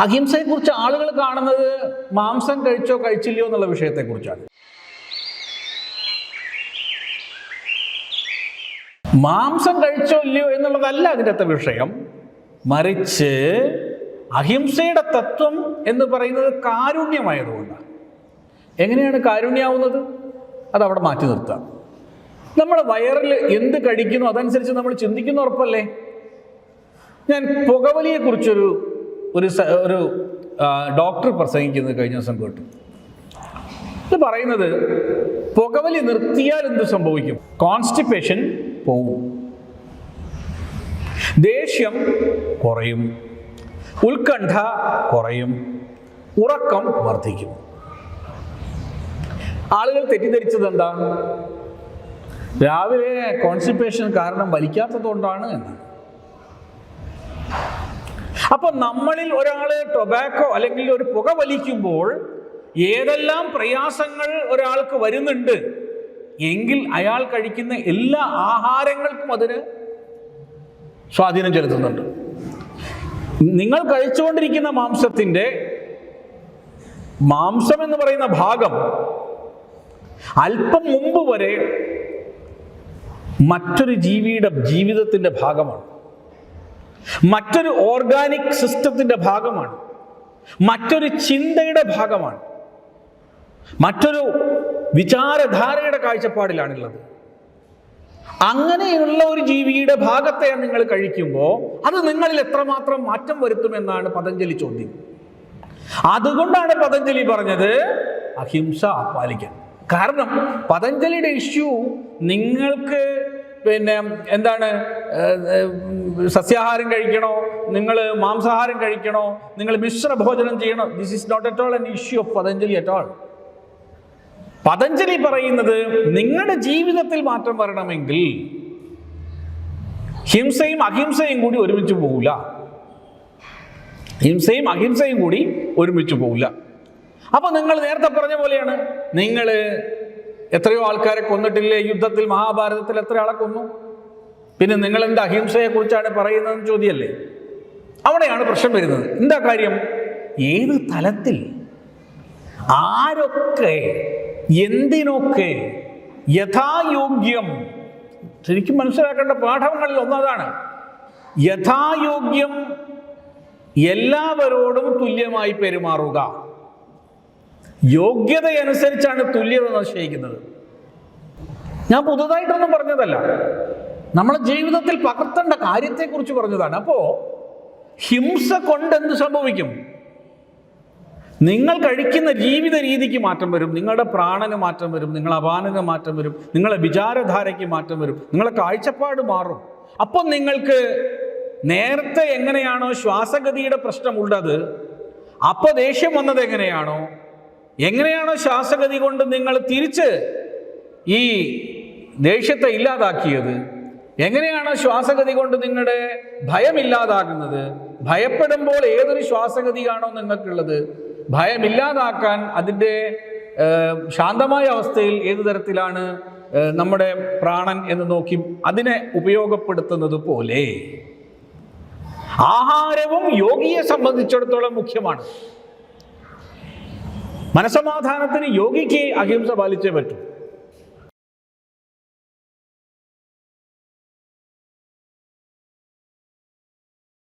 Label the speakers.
Speaker 1: അഹിംസയെക്കുറിച്ച് ആളുകൾ കാണുന്നത് മാംസം കഴിച്ചോ കഴിച്ചില്ലയോ എന്നുള്ള വിഷയത്തെക്കുറിച്ചാണ്. മാംസം കഴിച്ചോ ഇല്ലയോ എന്നുള്ളതല്ല അതിന്റെ വിഷയം. മറിച്ച് അഹിംസയുടെ തത്വം എന്ന് പറയുന്നത് കാരുണ്യമായതുകൊണ്ടാണ്. എങ്ങനെയാണ് കാരുണ്യാവുന്നത്? അതവിടെ മാറ്റി നിർത്താം. നമ്മൾ വയറിൽ എന്ത് കഴിക്കുന്നു അതനുസരിച്ച് നമ്മൾ ചിന്തിക്കുന്ന ഉറപ്പല്ലേ? ഞാൻ പുകവലിയെ കുറിച്ചൊരു ഒരു ഒരു ഡോക്ടർ പ്രസംഗിക്കുന്നത് കഴിഞ്ഞ ദിവസം കേട്ടു. ഇത് പറയുന്നത് പുകവലി നിർത്തിയാൽ എന്ത് സംഭവിക്കും? കോൺസ്റ്റിപ്പേഷൻ പോവും. ദേഷ്യം കുറയും. ഉത്കണ്ഠ കുറയും. ഉറക്കം വർദ്ധിക്കും. ആളുകൾ തെറ്റിദ്ധരിച്ചത് എന്താ? രാവിലെ കോൺസ്റ്റിപ്പേഷൻ കാരണം വലിക്കാത്തതുകൊണ്ടാണ് എന്നാണ് അപ്പൊ നമ്മളിൽ ഒരാൾ ടൊബാക്കോ അല്ലെങ്കിൽ ഒരു പുക വലിക്കുമ്പോൾ ഏതെല്ലാം പ്രയാസങ്ങൾ ഒരാൾക്ക് വരുന്നുണ്ട്? എങ്കിൽ അയാൾ കഴിക്കുന്ന എല്ലാ ആഹാരങ്ങൾക്കും അതിന് സ്വാധീനം ചെലുത്തുന്നുണ്ട്. നിങ്ങൾ കഴിച്ചുകൊണ്ടിരിക്കുന്ന മാംസത്തിന്റെ മാംസം എന്ന് പറയുന്ന ഭാഗം അല്പം മുമ്പ് വരെ മറ്റൊരു ജീവിയുടെ ജീവിതത്തിന്റെ ഭാഗമാണ്. മറ്റൊരു ഓർഗാനിക് സിസ്റ്റത്തിന്റെ ഭാഗമാണ്. മറ്റൊരു ചിന്തയുടെ ഭാഗമാണ്. മറ്റൊരു വിചാരധാരയുടെ കാഴ്ചപ്പാടിലാണുള്ളത്. അങ്ങനെയുള്ള ഒരു ജീവിയുടെ ഭാഗത്തെ നിങ്ങൾ കഴിക്കുമ്പോൾ അത് നിങ്ങളിൽ എത്രമാത്രം മാറ്റം വരുത്തുമെന്നാണ് പതഞ്ജലി ചോദ്യം. അതുകൊണ്ടാണ് പതഞ്ജലി പറഞ്ഞത് അഹിംസ പാലിക്കാൻ കാരണം പതഞ്ജലിയുടെ ഇഷ്യൂ നിങ്ങൾക്ക് പിന്നെ എന്താണ്? സസ്യാഹാരം കഴിക്കണോ? നിങ്ങൾ മാംസാഹാരം കഴിക്കണോ? നിങ്ങൾ മിശ്ര ഭോജനം ചെയ്യണോ? This is not at all an issue of Patanjali at all Patanjali പറയുന്നത് നിങ്ങളുടെ ജീവിതത്തിൽ മാറ്റം വരണമെങ്കിൽ ഹിംസയും അഹിംസയും കൂടി ഒരുമിച്ച് പോകില്ല ഹിംസയും അഹിംസയും കൂടി ഒരുമിച്ച് പോകില്ല അപ്പൊ നിങ്ങൾ നേരത്തെ പറഞ്ഞ പോലെയാണ്. നിങ്ങൾ എത്രയോ ആൾക്കാരെ കൊന്നിട്ടില്ലേ? യുദ്ധത്തിൽ മഹാഭാരതത്തിൽ എത്ര ആളെ കൊന്നു? പിന്നെ നിങ്ങൾ എന്താ അഹിംസയെ കുറിച്ചാണ് പറയുന്നതെന്ന് ചോദ്യമല്ലേ? അവിടെയാണ് പ്രശ്നം വരുന്നത്. എന്താ കാര്യം? ഏത് തലത്തിൽ? ആരൊക്കെ? എന്തിനൊക്കെ? യഥായോഗ്യം? ശരിക്കും മനസ്സിലാക്കേണ്ട പാഠങ്ങളിൽ ഒന്നതാണ്. യഥായോഗ്യം എല്ലാവരോടും തുല്യമായി പെരുമാറുക. യോഗ്യതയനുസരിച്ചാണ് തുല്യത നിശ്ചയിക്കുന്നത്. ഞാൻ പുതുതായിട്ടൊന്നും പറഞ്ഞതല്ല. നമ്മളെ ജീവിതത്തിൽ പകർത്തേണ്ട കാര്യത്തെക്കുറിച്ച് പറഞ്ഞതാണ്. അപ്പോൾ ഹിംസ കൊണ്ട് എന്ത് സംഭവിക്കും? നിങ്ങൾ കഴിക്കുന്ന ജീവിത രീതിക്ക് മാറ്റം വരും. നിങ്ങളുടെ പ്രാണന് മാറ്റം വരും. നിങ്ങളുടെ അപാനന് മാറ്റം വരും. നിങ്ങളെ വിചാരധാരയ്ക്ക് മാറ്റം വരും. നിങ്ങളെ കാഴ്ചപ്പാട് മാറും. അപ്പം നിങ്ങൾക്ക് നേരത്തെ എങ്ങനെയാണോ ശ്വാസഗതിയുടെ പ്രശ്നമുള്ളത് അപ്പോൾ ദേഷ്യം വന്നത് എങ്ങനെയാണോ? എങ്ങനെയാണോ ശ്വാസഗതി കൊണ്ട് നിങ്ങൾ തിരിച്ച് ഈ ദേഷ്യത്തെ ഇല്ലാതാക്കിയത്? എങ്ങനെയാണോ ശ്വാസഗതി കൊണ്ട് നിങ്ങളുടെ ഭയമില്ലാതാകുന്നത്? ഭയപ്പെടുമ്പോൾ ഏതൊരു ശ്വാസഗതിയാണോ നിങ്ങൾക്കുള്ളത്? ഭയമില്ലാതാക്കാൻ അതിന്റെ ശാന്തമായ അവസ്ഥയിൽ ഏതു തരത്തിലാണ് നമ്മുടെ പ്രാണൻ എന്ന് നോക്കി അതിനെ ഉപയോഗപ്പെടുത്തുന്നത് പോലെ? ആഹാരവും യോഗിയെ സംബന്ധിച്ചിടത്തോളം മുഖ്യമാണ്. മനസമാധാനത്തിന് യോഗിക്ക് അഹിംസ പാലിച്ചേ പറ്റൂ